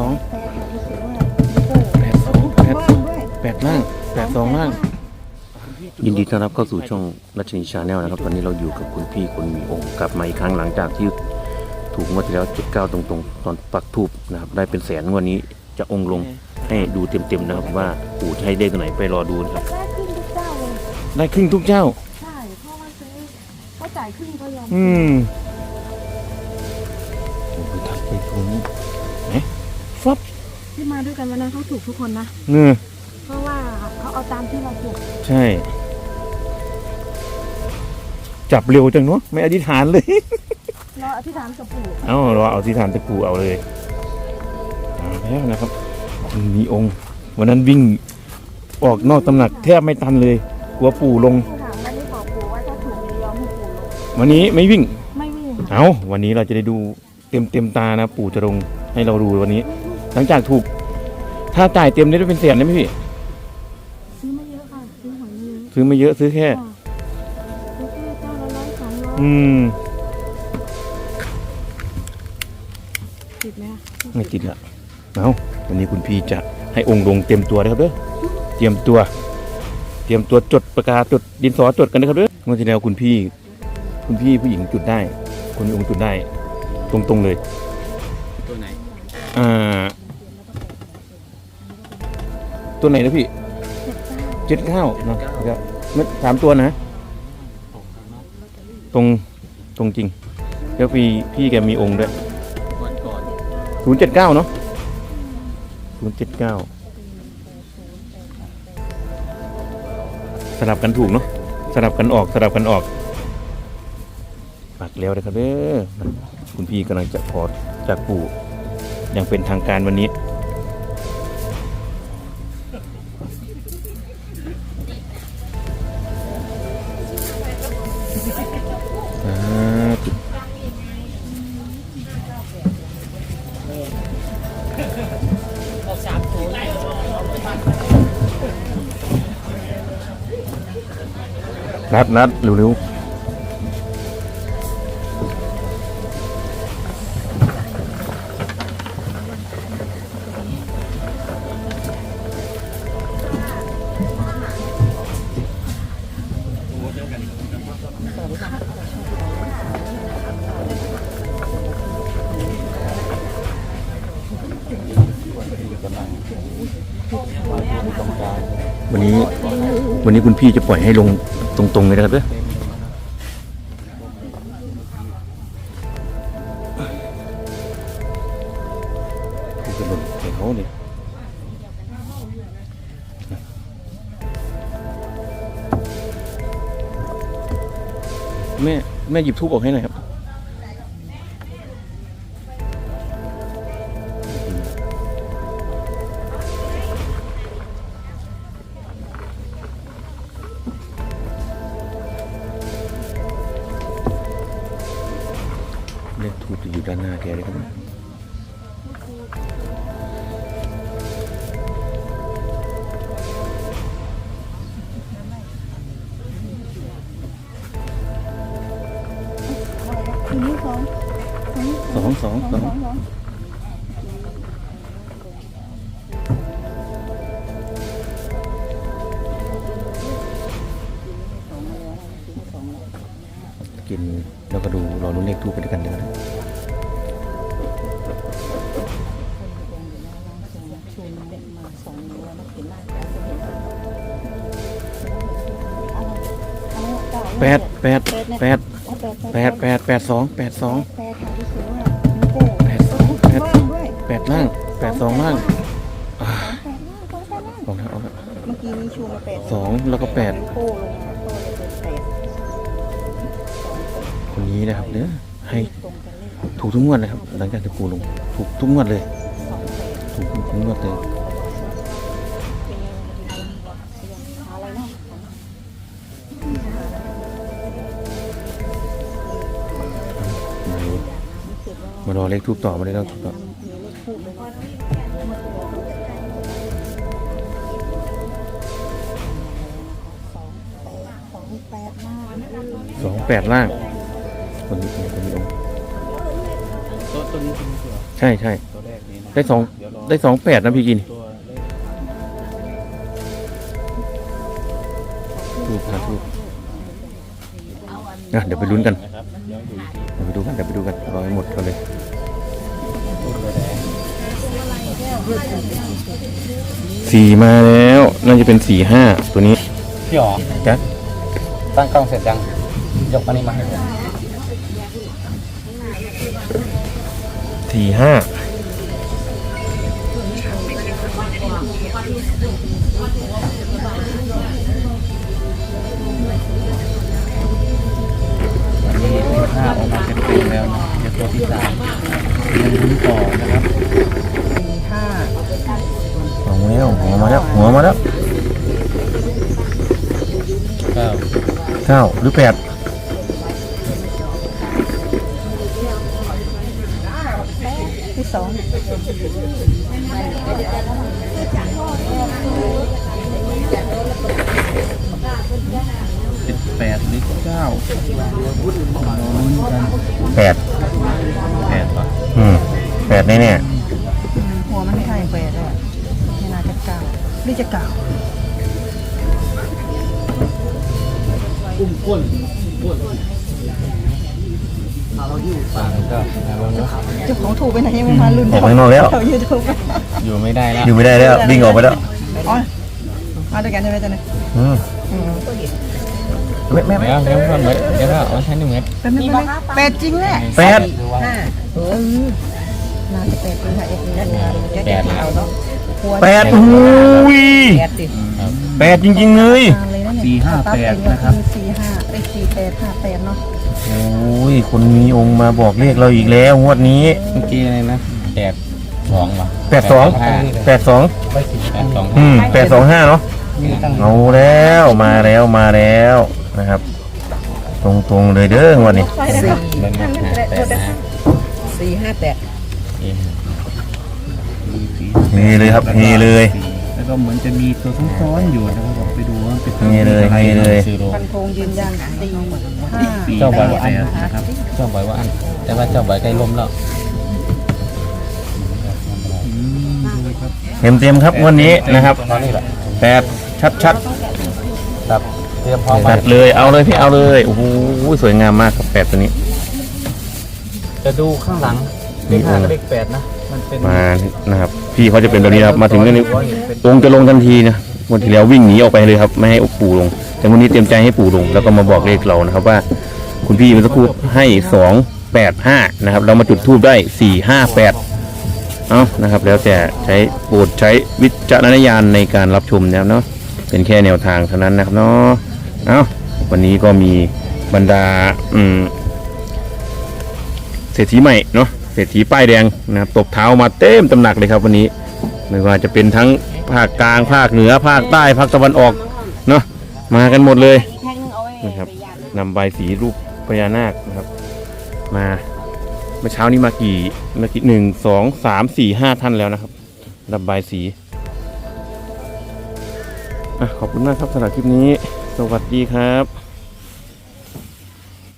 สองแปดค่ะรู้สึกว่าแปดสองแปดว่างด้วยแปดล่างแปดสองล่างยินดีต้อนรับเข้าสู่ช่องรัชนีชาแนลนะครับ ตอนนี้เราอยู่กับคุณพี่คนมีองค์กลับมาอีกครั้งหลังจากที่ถูกงวดที่แล้วเจ็ดเก้าตรงๆ ตอนปักทูบนะครับ ได้เป็นแสนงวดนี้จะองค์ลงให้ดูเต็มๆนะครับว่าปู่จะให้เลขตัวไหนไปรอดูนะครับ ได้ขึ้นทุกเจ้าเลยได้ครึ่งทุกเจ้า ใช่เพราะว่าซื้อเขาจ่ายครึ่งเขายอมอืมโอ้ยทักไปตรงนี้ไหน ฟับที่มาด้วยกันวันนั้นเขาถูกทุกคนนะเนื้อเพราะว่าเขาเอาตามที่เราถูกใช่ จับเร็วจังเนาะไม่อธิษฐานเลย เราอธิษฐานกับปู่เอาเราเอาอธิษฐานตะกูเอาเลยเอาแล้วนะครับคุณมีองค์ วันนั้นวิ่งออกนอกตำหนักแทบไม่ทันเลยกลัวปู่ลงที่ถามวันนี้บอกปู่ว่าถ้าถูกจะยอมให้ปู่ลงวันนี้ไม่วิ่ง ไม่วิ่งค่ะเอาวันนี้เราจะได้ดูเต็มเต็มตานะ ปู่จะลงให้เราดูวันนี้ หลังจากถูก ถ้าจ่ายเต็มได้เป็นแสนได้ไหมพี่ ซื้อไม่เยอะค่ะ ซื้อหอยไม่เยอะซื้อไม่เยอะซื้อแค่ ค่ะซื้อแค่เจ้าละร้อยสองร้อยอืม ติดไหมคะไม่ติดละเอาวันนี้คุณพี่จะให้องค์ลงเต็มตัวนะครับเด้อ เตรียมตัว เตรียมตัวจดประกาศจดดินสอจดกันนะครับเด้อเมื่อที่แล้วคุณพี่ คุณพี่ผู้หญิงจุดได้ คนมีองค์จุดได้ ตรงๆเลย ตัวไหน อ่า ตัวไหนนะพี่เจ็ดเก้าเนาะครับไม่สามตัวนะ ตรงตรงจริงแล้วพี่พี่แกมีองค์ด้วยศูนย์เจ็ดเก้าเนาะศูนย์เจ็ดเก้าสลับกันถูกเนาะสลับกันออกสลับกันออกปักแล้วนะครับเด้อคุณพี่กำลังจะขอจากปู่อย่างเป็นทางการวันนี้ นัดนัดเร็วๆวันนี้วันนี้คุณพี่จะปล่อยให้ลง ตรงๆเลยนะครับเด้อคุณจะหล่นใส่เขาเนี่ยแม่แม่หยิบทุกออกให้หน่อยครับ ด้านหน้าแกเลยครับสองสองสองสองสองกินแล้วก็ดูรอรุ้นเลขทูบไปด้วยกันเลยนะ แปดแปดแปดแปดแปดแปดสองแปดสองแปดสองแปดแปดล่างแปดสองล่างสองแล้วเอาละเมื่อกี้มีชูมาแปดสองแล้วก็แปดคนนี้นะครับเนื้อให้ ถูกทุกงวดเลยครับหลังจากที่ปูลง ถูกทุกงวดเลย ถูกทุกงวดเลยมารอเลขทูบต่อมาได้แล้วทูบต่อสองแปดสองแปดมากสองแปดล่างคนนี้คนนี้องค์ ตัวตัวนี้คุณเสือใช่ใช่ตัวแรกนี้นะได้สองเดี๋ยวรอได้สองแปดนะพี่กินตัวเลขทูบครับทูบนะเดี๋ยวไปลุ้นกันนะครับเดี๋ยวดูอีกทีเดี๋ยวไปดูกันเดี๋ยวไปดูกันรอให้หมดกันเลยตัวแดงสี่มาแล้วน่าจะเป็นสี่ห้าตัวนี้พี่หรอจ๊ะตั้งกล้องเสร็จยังยกอันนี้มาให้ผม สี่ห้าวันนี้สิบห้าออกมาเต็มๆแล้วนะเดี๋ยวตัวที่สามยังลุ้นต่อนะครับสองแล้วหัวมาแล้วหัวมาแล้วเก้าเก้าหรือแปด ที่สองสิบแปดหรือเก้าลุ้นกันแปดแปดป่ะอืมแปดแน่แน่หัวมันไม่ใช่แปดเลยอะไม่น่าจะเก้าหรือจะเก้าสามก็ลองดู เจ้าของถูกไปไหนยังไม่มาลุ้นออกไปข้างนอกแล้วเขายูทูบอยู่ไม่ได้แล้วอยู่ไม่ได้แล้ววิ่งออกไปแล้วอ๋อมาด้วยกันใช่ไหมจ๊ะเนี่ยอืมอืมแม่แม่เดี๋ยวเดี๋ยวเพื่อนเม็ดเดี๋ยวเราเอาใช้หนึ่งเม็ดแป๊บนึงแป๊บนึงแปดจริงแหละแปดห้าเออน่าจะแปดจริงค่ะเอ็ดนั่นงานแกจะเอาเนาะหัวแปดอุ้ยแปดดิแปดจริงๆเลยนานเลยนะเนี่ยสี่ห้าแปดนะครับสี่ห้าไอ้สี่แปดห้าแปดเนาะ โอ้ย คนมีองค์มาบอกเลขเราอีกแล้วงวดนี้เมื่อกี้อะไรนะแปดสองเหรอแปดสองห้าแปดสองแปดสองอืมแปดสองห้าเนาะเอาแล้วมาแล้วมาแล้วนะครับ ตรงๆเลยเด้องวันนี้สี่เล่นมาแปดนะสี่ห้าแปดเฮเลยครับเฮเลย แล้วก็เหมือนจะมีตัวซ้อนๆอยู่นะครับผมไปดูว่าเป็นเฮเลยเฮเลย ซื้อโลพันโคงยืนยันสี่ห้าเจ้าบอยว่าอันนะครับเจ้าบอยว่าอัน แต่ว่าเจ้าบอยใกล้ล้มแล้วเต็มเต็มๆครับงวันนี้นะครับตอนนี้แหละแปดชัดชัดครับเตรียมพร้อมๆไปจัดเลยเอาเลยพี่เอาเลยโอ้โหสวยงามมากครับแปดตัวนี้ จะดูข้างหลังเลขห้ากับเลขแปดนะ มันเป็นมานะครับพี่เขาจะเป็นแบบนี้นะครับมาถึงนี่องค์จะลงทันทีนะวันที่แล้ววิ่งหนีออกไปเลยครับไม่ให้ปู่ลง แต่วันนี้เตรียมใจให้ปู่ลง แล้วก็มาบอกเลขเรานะครับว่า คุณพี่มันสักครู่ให้สองแปดห้านะครับ เรามาจุดทูบได้สี่ห้าแปดเอานะครับ แล้วแต่ใช้โปรดใช้วิจารณญาณในการรับชมนะครับเนาะเป็นแค่แนวทางเท่านั้นนะครับเนาะเอาวันนี้ก็มีบรรดาอืมเศรษฐีใหม่เนาะ ศรษฐีป้ายแดงนะครับตบเท้ามาเต็มตำหนักเลยครับวันนี้ ไม่ว่าจะเป็นทั้งภาคกลางภาคเหนือภาคใต้ภาคตะวันออกเนาะมากันหมดเลยนะครับนำใบสีรูปพญานาคนะครับ มาเมื่อเช้านี้มากี่มากี่หนึ่งสองสามสี่ห้าท่านแล้วนะครับนำใบสีอะขอบคุณมากครับสำหรับคลิปนี้ สวัสดีครับ